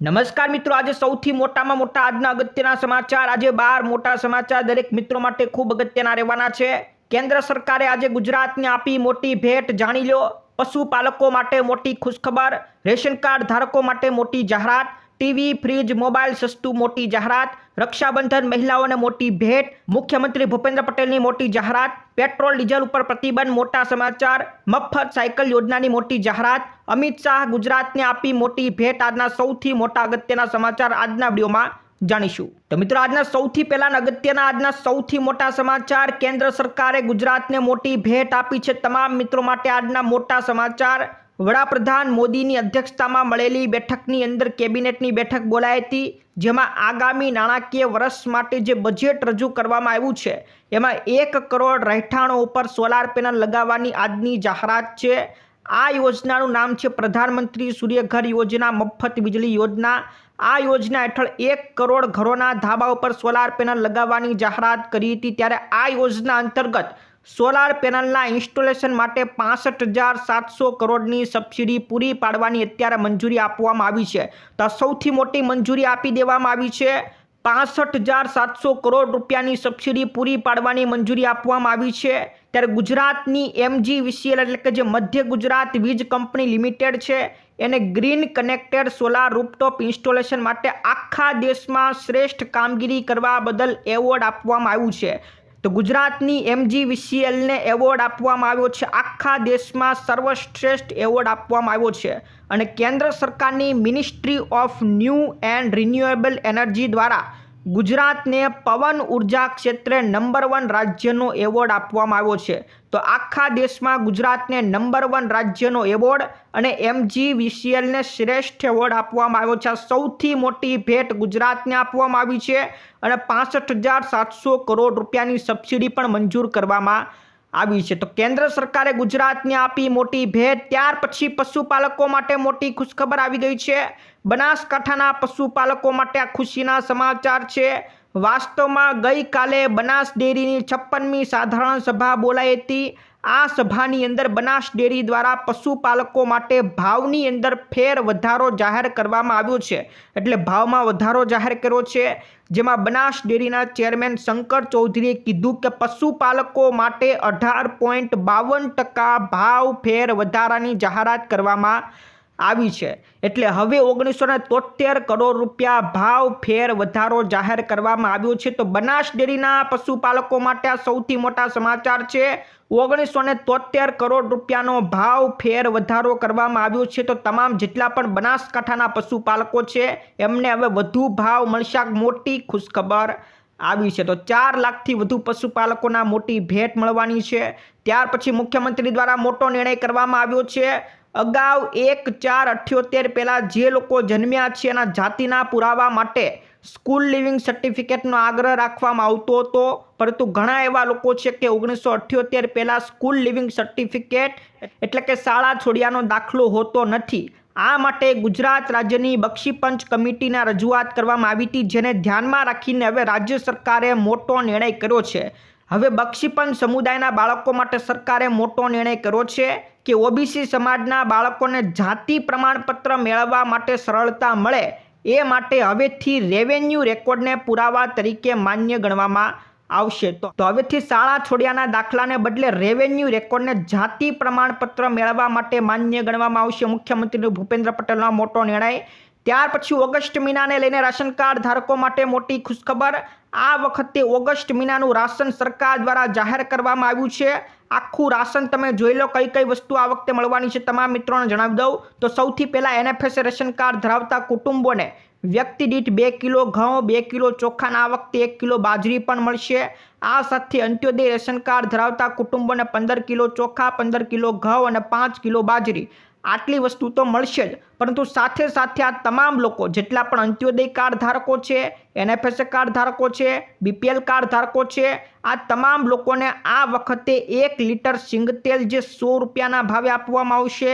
નમસ્કાર મિત્રો, આજે સૌથી મોટામાં મોટા આજના અગત્યના સમાચાર. આજે બાર મોટા સમાચાર દરેક મિત્રો માટે ખૂબ અગત્યના રહેવાના છે. કેન્દ્ર સરકારે આજે ગુજરાતને આપી મોટી ભેટ, જાણી લો. પશુપાલકો માટે મોટી ખુશખબર, રેશન કાર્ડ ધારકો માટે મોટી જાહેરાત. ટીવી, ફ્રીજ, મોબાઈલ, સસ્તું મોટી જાહેરાત, રક્ષાબંધન, મહિલાઓને મોટી ભેટ, મુખ્યમંત્રી ભૂપેન્દ્ર પટેલની મોટી જાહેરાત, પેટ્રોલ, ડીઝલ ઉપર પ્રતિબંધ, મોટા સમાચાર, મફત સાયકલ યોજનાની મોટી જાહેરાત, અમિત શાહ ગુજરાતને આપી મોટી ભેટ. આજના સૌથી મોટા અગત્યના સમાચાર આજના વિડીયોમાં જાણીશું. તો મિત્રો, આજના સૌથી પહેલા અગત્યના આજના સૌથી મોટા સમાચાર, કેન્દ્ર સરકારે ગુજરાતને મોટી ભેટ આપી છે તમામ મિત્રો માટે આજના મોટા સમાચાર. વડાપ્રધાન મોદીની અધ્યક્ષતામાં મળેલી બેઠકની અંદર કેબિનેટની બેઠક બોલાઈ હતી, જેમાં આગામી નાણાકીય વર્ષ માટે જે બજેટ રજૂ કરવામાં આવ્યું છે, એમાં એક કરોડ રહેઠાણો ઉપર સોલાર પેનલ લગાવવાની આજની જાહેરાત છે. આ યોજનાનું નામ છે પ્રધાનમંત્રી સૂર્યઘર યોજના મફત વીજળી યોજના. આ યોજના હેઠળ એક કરોડ ઘરોના ધાબા ઉપર સોલાર પેનલ લગાવવાની જાહેરાત કરી હતી, ત્યારે આ યોજના અંતર્ગત સોલાર પેનલના ઇન્સ્ટોલેશન માટે પાસઠ હજાર સાતસો કરોડની સબસિડી પૂરી પાડવાની અત્યારે મંજૂરી આપવામાં આવી છે. તો સૌથી મોટી મંજૂરી આપી દેવામાં આવી છે. પાસઠ હજાર સાતસો કરોડ રૂપિયાની સબસિડી પૂરી પાડવાની મંજૂરી આપવામાં આવી છે. ત્યારે ગુજરાતની એમજી વીસીએલ એટલે કે જે મધ્ય ગુજરાત વીજ કંપની લિમિટેડ છે, એને green connected solar rooftop installation માટે આખા દેશમાં શ્રેષ્ઠ કામગીરી કરવા બદલ એવોર્ડ આપવામાં આવ્યું છે. તો ગુજરાતની એમજી વીસીએલને એવોર્ડ આપવામાં આવ્યો છે. આખા દેશમાં સર્વશ્રેષ્ઠ એવોર્ડ આપવામાં આવ્યો છે. અને કેન્દ્ર સરકારની ministry of new and renewable energy દ્વારા ગુજરાતને પવન ઊર્જા ક્ષેત્રે નંબર વન રાજ્યનો એવોર્ડ આપવામાં આવ્યો છે. તો આખા દેશમાં ગુજરાતને નંબર વન રાજ્યનો એવોર્ડ અને એમજી વીસીએલને શ્રેષ્ઠ એવોર્ડ આપવામાં આવ્યો છે. સૌથી મોટી ભેટ ગુજરાતને આપવામાં આવી છે અને પાસઠ હજાર સાતસો કરોડ રૂપિયાની સબસિડી પણ મંજૂર કરવામાં આવી છે. તો કેન્દ્ર સરકારે ગુજરાતને આપી મોટી ભેટ. ત્યાર પછી પશુપાલકો માટે મોટી ખુશખબર આવી ગઈ છે. બનાસકાંઠાના પશુપાલકો માટે આ ખુશીના સમાચાર છે. વાસ્તવમાં ગઈકાલે બનાસ ડેરીની છપ્પનમી સાધારણ સભા બોલાઈ હતી. આ સભાની અંદર બનાસ ડેરી દ્વારા પશુપાલકો માટે ભાવની અંદર ફેર વધારો જાહેર કરવામાં આવ્યો છે. એટલે ભાવમાં વધારો જાહેર કર્યો છે. જેમાં બનાસ ડેરીના ચેરમેન શંકર ચૌધરીએ કીધું કે પશુપાલકો માટે અઢાર પોઈન્ટ બાવન ટકા ભાવ ફેર વધારાની જાહેરાત કરવામાં આવી છે. એટલે હવે ઓગણીસો ને તોતેર કરોડ રૂપિયા ભાવ ફેર વધારો જાહેર કરવામાં આવ્યો છે. તો બનાસ ડેરીના પશુપાલકો માટે આ સૌથી મોટા સમાચાર છે. ઓગણીસો ને તોતેર કરોડ રૂપિયાનો ભાવ ફેર વધારો કરવામાં આવ્યો છે. તો તમામ જેટલા પણ બનાસકાંઠાના પશુપાલકો છે, એમને હવે વધુ ભાવ મળશે. મોટી ખુશખબર આવી છે. તો ચાર લાખથી વધુ પશુપાલકોના મોટી ભેટ મળવાની છે. ત્યાર પછી મુખ્યમંત્રી દ્વારા મોટો નિર્ણય કરવામાં આવ્યો છે. અગાઉ એક ચાર અઠ્યોતેર પહેલાં જે લોકો જન્મ્યા છે એના જાતિના પુરાવા માટે સ્કૂલ લિવિંગ સર્ટિફિકેટનો આગ્રહ રાખવામાં આવતો હતો. પરંતુ ઘણા એવા લોકો છે કે ઓગણીસો અઠ્યોતેર પહેલાં સ્કૂલ લિવિંગ સર્ટિફિકેટ એટલે કે શાળા છોડ્યાનો દાખલો હોતો નથી. આ માટે ગુજરાત રાજ્યની બક્ષીપંચ કમિટીના રજૂઆત કરવામાં આવી હતી, જેને ધ્યાનમાં રાખીને હવે રાજ્ય સરકારે મોટો નિર્ણય કર્યો છે. હવે બક્ષીપંચ સમુદાયના બાળકો માટે સરકારે મોટો નિર્ણય કર્યો છે કે ઓબીસી સમાજના બાળકોને જાતિ પ્રમાણપત્ર મેળવવા માટે સરળતા મળે. એ માટે હવેથી રેવન્યુ રેકોર્ડને પુરાવા તરીકે માન્ય ગણવામાં આવશે. તો હવેથી શાળા છોડ્યાના દાખલાને બદલે રેવન્યુ રેકોર્ડને જાતિ પ્રમાણપત્ર મેળવવા માટે માન્ય ગણવામાં આવશે. મુખ્યમંત્રી ભૂપેન્દ્ર પટેલનો મોટો નિર્ણય. ત્યાર પછી ઓગસ્ટ મહિનાને લઈને રાશન કાર્ડ ધારકો માટે મોટી ખુશખબર. આ વખતે ઓગસ્ટ મહિનાનું રાશન સરકાર દ્વારા જાહેર કરવામાં આવ્યું છે. આખું રાશન તમે જોઈ લો કઈ કઈ વસ્તુ આ વખતે મળવાની છે તમામ મિત્રોને જણાવી દઉં. તો સૌથી પહેલાં એનએફએસ રેશન કાર્ડ ધરાવતા કુટુંબોને વ્યક્તિ દીઠ બે કિલો ઘઉં, બે કિલો ચોખાના વખતે એક કિલો બાજરી પણ મળશે. આ સાથે અંત્યોદય રેશન કાર્ડ ધરાવતા કુટુંબોને પંદર કિલો ચોખા, પંદર કિલો ઘઉં અને પાંચ કિલો બાજરી. આટલી વસ્તુ તો મળશે જ, પરંતુ સાથે સાથે આ તમામ લોકો જેટલા પણ અંત્યોદય કાર્ડ ધારકો છે એનએફએસ કાર્ડ ધારકો છે, બીપીએલ કાર્ડ ધારકો છે, આ તમામ લોકોને આ વખતે એક લીટર સિંગતેલ જે સો રૂપિયાના ભાવે આપવામાં આવશે,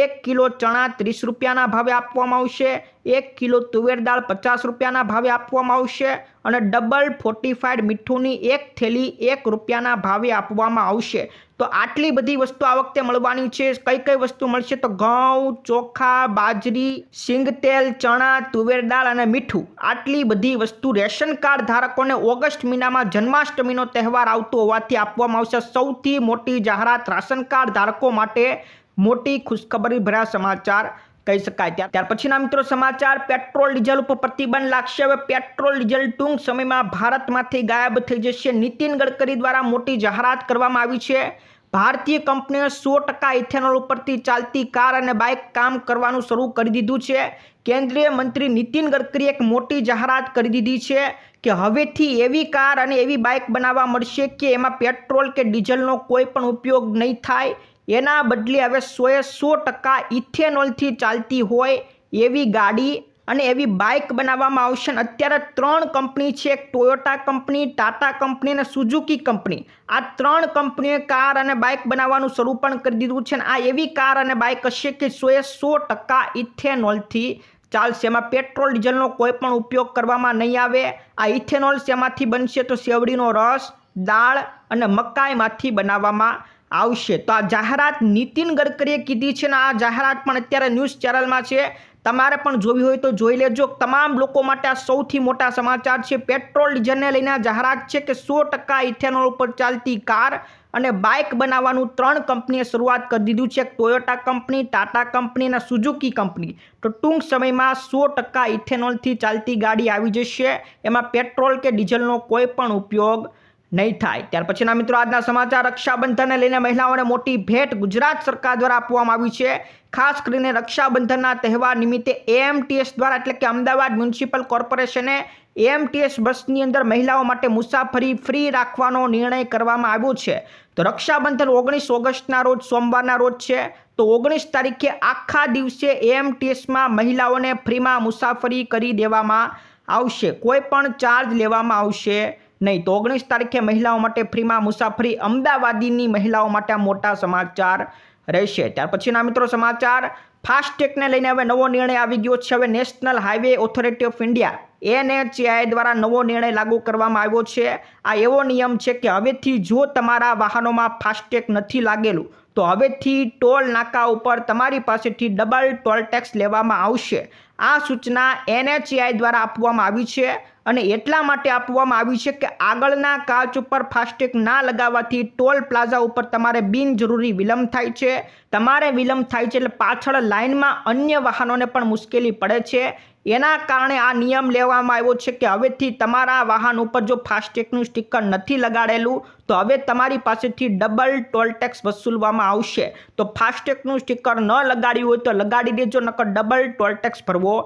એક કિલો ચણા ત્રીસ રૂપિયાના ભાવે આપવામાં આવશે એક કિલો તુવેર દાળ પચાસ રૂપિયાના ભાવે આપવામાં આવશે અને ડબલ ફોર્ટિફાઈડ મીઠુંની એક થેલી એક રૂપિયાના ભાવે આપવામાં આવશે. તો આટલી બધી વસ્તુ આ વખતે મળવાની છે. કઈ કઈ વસ્તુ મળશે? તો ઘઉં, ચોખા, બાજરી, સિંગતેલ, ચણા, તુવેર દાળ અને મીઠું. આટલી બધી વસ્તુ રેશન કાર્ડ ધારકોને ઓગસ્ટ મહિનામાં જન્માષ્ટમીનો તહેવાર આવતો હોવાથી આપવામાં આવશે. સૌથી મોટી જાહેરાત રાશન કાર્ડ ધારકો માટે મોટી ખુશખબરી ભર્યા સમાચાર. કહી શકાય. ત્યાર પછીના મિત્રો સમાચાર, પેટ્રોલ, ડીઝલ ઉપર પ્રતિબંધ લાગશે. હવે પેટ્રોલ, ડીઝલ ટૂંક સમયમાં ભારતમાંથી ગાયબ થઈ જશે. નીતિન ગડકરી દ્વારા મોટી જાહેરાત કરવામાં આવી છે. ભારતીય કંપનીએ સો ટકા ઇથેનોલ ઉપરથી ચાલતી કાર અને બાઇક કામ કરવાનું શરૂ કરી દીધું છે. કેન્દ્રીય મંત્રી નીતિન ગડકરીએ એક મોટી જાહેરાત કરી દીધી છે કે હવેથી એવી કાર અને એવી બાઇક બનાવવા મળશે કે એમાં પેટ્રોલ કે ડીઝલનો કોઈ પણ ઉપયોગ નહીં થાય. એના બદલે હવે સોએ સો ટકા ઇથેનોલથી ચાલતી હોય એવી ગાડી અને એવી બાઇક બનાવવામાં આવશે અને અત્યારે ત્રણ કંપની છે, એક ટોયોટા કંપની ટાટા કંપની અને સુઝુકી કંપની. આ ત્રણ કંપનીઓએ કાર અને બાઇક બનાવવાનું શરૂ પણ કરી દીધું છે અને આ એવી કાર અને બાઇક હશે કે સોએ સો ટકા ઇથેનોલથી ચાલશે. એમાં પેટ્રોલ, ડીઝલનો કોઈ પણ ઉપયોગ કરવામાં નહીં આવે. આ ઇથેનોલ શેમાંથી બનશે તો શેવડીનો રસ, દાળ અને મકાઈમાંથી બનાવવામાં આવશે. તો આ જાહેરાત નીતિન ગડકરીએ કીધી છે ને આ જાહેરાત પણ અત્યારે ન્યૂઝ ચેનલમાં છે. તમારે પણ જોવી હોય તો જોઈ લેજો. તમામ લોકો માટે આ સૌથી મોટા સમાચાર છે. પેટ્રોલ, ડીઝલને લઈને જાહેરાત છે કે સો ટકા ઇથેનોલ ઉપર ચાલતી કાર અને બાઇક બનાવવાનું ત્રણ કંપનીએ શરૂઆત કરી દીધું છે. ટોયોટા કંપની ટાટા કંપની અને સુઝુકી કંપની. તો ટૂંક સમયમાં સો ટકા ઇથેનોલથી ચાલતી ગાડી આવી જશે. એમાં પેટ્રોલ કે ડીઝલનો કોઈ પણ ઉપયોગ નહીં થાય. ત્યાર પછીના મિત્રો આજના સમાચાર, રક્ષાબંધનને લઈને મહિલાઓને મોટી ભેટ ગુજરાત સરકાર દ્વારા આપવામાં આવી છે. ખાસ કરીને રક્ષાબંધનના તહેવાર નિમિત્તે એએમટીએસ દ્વારા એટલે કે અમદાવાદ મ્યુનિસિપલ કોર્પોરેશને એએમટીએસ બસની અંદર મહિલાઓ માટે મુસાફરી ફ્રી રાખવાનો નિર્ણય કરવામાં આવ્યો છે. તો રક્ષાબંધન ઓગણીસ ઓગસ્ટના રોજ, સોમવારના રોજ છે. તો ઓગણીસ તારીખે આખા દિવસે એએમટીએસમાં મહિલાઓને ફ્રીમાં મુસાફરી કરી દેવામાં આવશે. કોઈ પણ ચાર્જ લેવામાં આવશે નહીં, તો ઓગણીસ તારીખે મહિલાઓ માટે ફ્રીમાં મુસાફરી અમદાવાદીની મહિલાઓ માટે મોટા સમાચાર રહેશે. ત્યાર પછીના મિત્રો સમાચાર ફાસ્ટેગને લઈને હવે નવો નિર્ણય આવી ગયો છે. હવે national highway authority of India, NHAI દ્વારા નવો નિર્ણય લાગુ કરવામાં આવ્યો છે. આ એવો નિયમ છે કે હવેથી જો તમારા વાહનોમાં ફાસ્ટેગ નથી લાગેલું તો હવેથી ટોલ નાકા ઉપર તમારી પાસેથી ડબલ ટોલ ટેક્સ લેવામાં આવશે. આ સૂચના એનએચએઆઈ દ્વારા આપવામાં આવી છે અને એટલા માટે આપવામાં આવી છે કે આગળના કાચ ઉપર ફાસ્ટેગ ના લગાવવાથી ટોલ પ્લાઝા ઉપર તમારે બિનજરૂરી વિલંબ થાય છે. તમારે વિલંબ થાય છે એટલે પાછળ લાઇનમાં અન્ય વાહનોને પણ મુશ્કેલી પડે છે. એના કારણે આ નિયમ લેવામાં આવ્યો છે કે હવેથી તમારા વાહન ઉપર જો ફાસ્ટેગનું સ્ટીકર નથી લગાડેલું, તો હવે તમારી પાસેથી ડબલ ટોલ ટેક્સ વસૂલવામાં આવશે. તો ફાસ્ટેગનું સ્ટીકર ન લગાડ્યું હોય તો લગાડી દેજો, નકર ડબલ ટોલ ટેક્સ ભરવો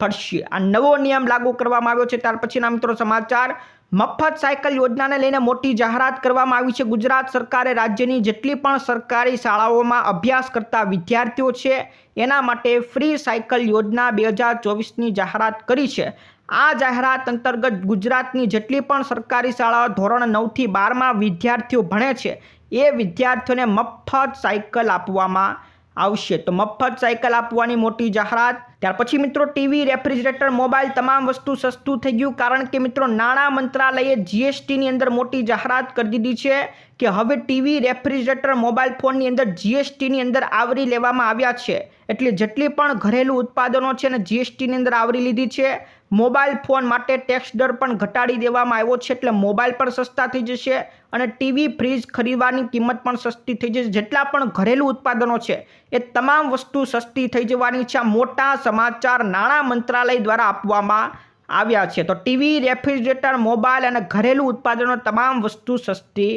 પડશે. આ નવો નિયમ લાગુ કરવામાં આવ્યો છે. ત્યાર પછીના મિત્રો સમાચાર. મફત સાયકલ યોજનાને લઈને મોટી જાહેરાત કરવામાં આવી છે. ગુજરાત સરકારે રાજ્યની જેટલી પણ સરકારી શાળાઓમાં અભ્યાસ કરતા વિદ્યાર્થીઓ છે, એના માટે ફ્રી સાયકલ યોજના બે હજાર ચોવીસની જાહેરાત કરી છે. આ જાહેરાત અંતર્ગત ગુજરાતની જેટલી પણ સરકારી શાળાઓ ધોરણ નવથી બારમાં વિદ્યાર્થીઓ ભણે છે, એ વિદ્યાર્થીઓને મફત સાયકલ આપવામાં આવશે. તો મફત સાયકલ આપવાની મોટી જાહેરાત. ત્યાર પછી મિત્રો, ટીવી, રેફ્રિજરેટર, મોબાઈલ તમામ વસ્તુ સસ્તું થઈ ગયું. કારણ કે મિત્રો, નાણાં મંત્રાલયે જીએસટીની અંદર મોટી જાહેરાત કરી દીધી છે કે હવે ટીવી, રેફ્રિજરેટર, મોબાઈલ ફોનની અંદર જીએસટીની અંદર આવરી લેવામાં આવ્યા છે. એટલે જેટલી પણ ઘરેલું ઉત્પાદનો છે ને જીએસટીની અંદર આવરી લીધી છે. મોબાઈલ ફોન માટે ટેક્સ દર પણ ઘટાડી દેવામાં આવ્યો છે એટલે મોબાઈલ પણ સસ્તા થઈ જશે અને ટીવી, ફ્રીજ ખરીદવાની કિંમત પણ સસ્તી થઈ જશે. જેટલા પણ ઘરેલું ઉત્પાદનો છે, એ તમામ વસ્તુ સસ્તી થઈ જવાની છે. મોટા સમાચાર નાણાં મંત્રાલય દ્વારા આપવામાં આવ્યા છે. તો ટીવી, રેફ્રિજરેટર, મોબાઈલ અને ઘરેલું ઉત્પાદનો તમામ વસ્તુ સસ્તી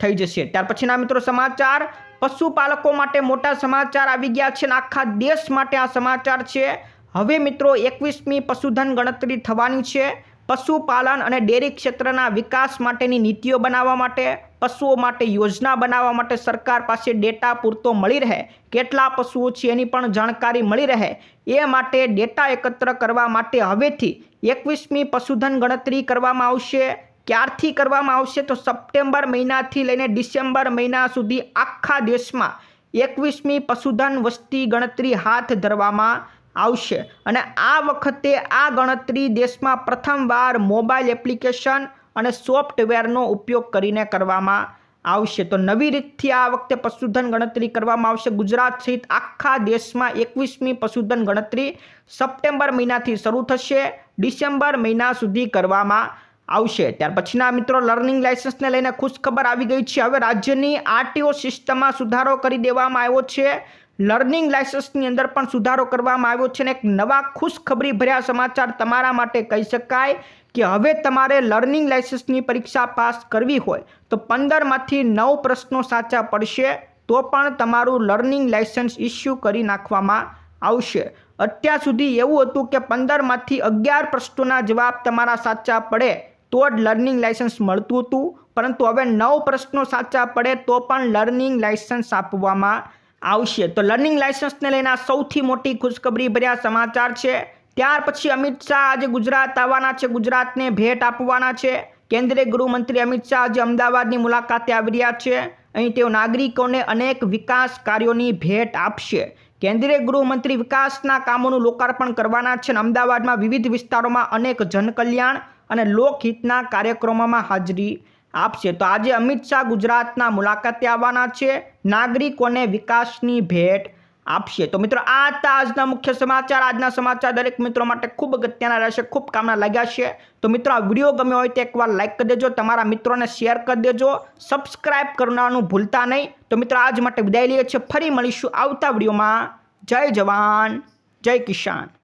થઈ જશે. ત્યાર પછીના મિત્રો સમાચાર, પશુપાલકો માટે મોટા સમાચાર આવી ગયા છે અને આખા દેશ માટે આ સમાચાર છે. હવે મિત્રો, એકવીસમી પશુધન ગણતરી થવાની છે. પશુપાલન અને ડેરી ક્ષેત્રના વિકાસ માટેની નીતિઓ બનાવવા માટે, પશુઓ માટે યોજના બનાવવા માટે સરકાર પાસે ડેટા પૂરતો મળી રહે. કેટલા પશુઓ છે એની પણ જાણકારી મળી રહે. એ માટે ડેટા એકત્ર કરવા માટે હવેથી એકવીસમી પશુધન ગણતરી કરવામાં આવશે. ક્યારથી કરવામાં આવશે તો સપ્ટેમ્બર મહિનાથી લઈને ડિસેમ્બર મહિના સુધી આખા દેશમાં એકવીસમી પશુધન વસ્તી ગણતરી હાથ ધરવામાં આવશે. અને આ વખતે આ ગણતરી દેશમાં પ્રથમવાર મોબાઈલ એપ્લિકેશન અને સોફ્ટવેરનો ઉપયોગ કરીને કરવામાં આવશે. તો નવી રીતથી આ વખતે પશુધન ગણતરી કરવામાં આવશે. ગુજરાત સહિત આખા દેશમાં એકવીસમી પશુધન ગણતરી સપ્ટેમ્બર મહિનાથી શરૂ થશે. ડિસેમ્બર મહિના સુધી કરવામાં આવશે. ત્યાર પછીના મિત્રો, લર્નિંગ લાઇસન્સને લઈને ખુશખબર આવી ગઈ છે. હવે રાજ્યની આરટીઓ સિસ્ટમમાં સુધારો કરી દેવામાં આવ્યો છે. લર્નિંગ લાઇસન્સની અંદર પણ સુધારો કરવામાં આવ્યો છે અને એક નવા ખુશખબરી ભર્યા સમાચાર તમારા માટે કહી શકાય કે હવે તમારે લર્નિંગ લાઇસન્સની પરીક્ષા પાસ કરવી હોય તો પંદરમાંથી નવ પ્રશ્નો સાચા પડશે, તો પણ તમારું લર્નિંગ લાઇસન્સ ઇસ્યુ કરી નાખવામાં આવશે. અત્યાર સુધી એવું હતું કે પંદરમાંથી અગિયાર પ્રશ્નોના જવાબ તમારા સાચા પડે તો જ લર્નિંગ લાઇસન્સ મળતું હતું, પરંતુ હવે નવ પ્રશ્નો સાચા પડે તો પણ લર્નિંગ લાઇસન્સ આપવામાં આવશે. તો લર્નિંગ લાઇસન્સને લઈને આ સૌથી મોટી ખુશખબરી ભર્યા સમાચાર છે. ત્યાર પછી અમિત શાહ આજે ગુજરાત આવવાના છે. ગુજરાતને ભેટ આપવાના છે. કેન્દ્રીય ગૃહમંત્રી અમિત શાહ આજે અમદાવાદની મુલાકાતે આવી રહ્યા છે. અહીં તેઓ નાગરિકોને અનેક વિકાસ કાર્યોની ભેટ આપશે. કેન્દ્રીય ગૃહમંત્રી વિકાસના કામોનું લોકાર્પણ કરવાના છે અને અમદાવાદમાં વિવિધ વિસ્તારોમાં અનેક જનકલ્યાણ અને લોકહિતના કાર્યક્રમોમાં હાજરી આપશે. તો આજે અમિત શાહ ગુજરાતના મુલાકાતે આવવાના છે. નાગરિકોને વિકાસની ભેટ આપશે. તો મિત્રો, આ હતા આજના મુખ્ય સમાચાર. આજના સમાચાર દરેક મિત્રો માટે ખૂબ અગત્યના રહેશે. ખૂબ કામના લાગ્યા છે. તો મિત્રો, આ વીડિયો ગમ્યો હોય તો એકવાર લાઇક કરી દેજો. તમારા મિત્રોને શેર કરી દેજો. સબસ્ક્રાઇબ કરવાનું ભૂલતા નહીં. તો મિત્રો, આજ માટે વિદાય લઈએ છીએ. ફરી મળીશું આવતા વિડીયોમાં. જય જવાન. જય કિસાન.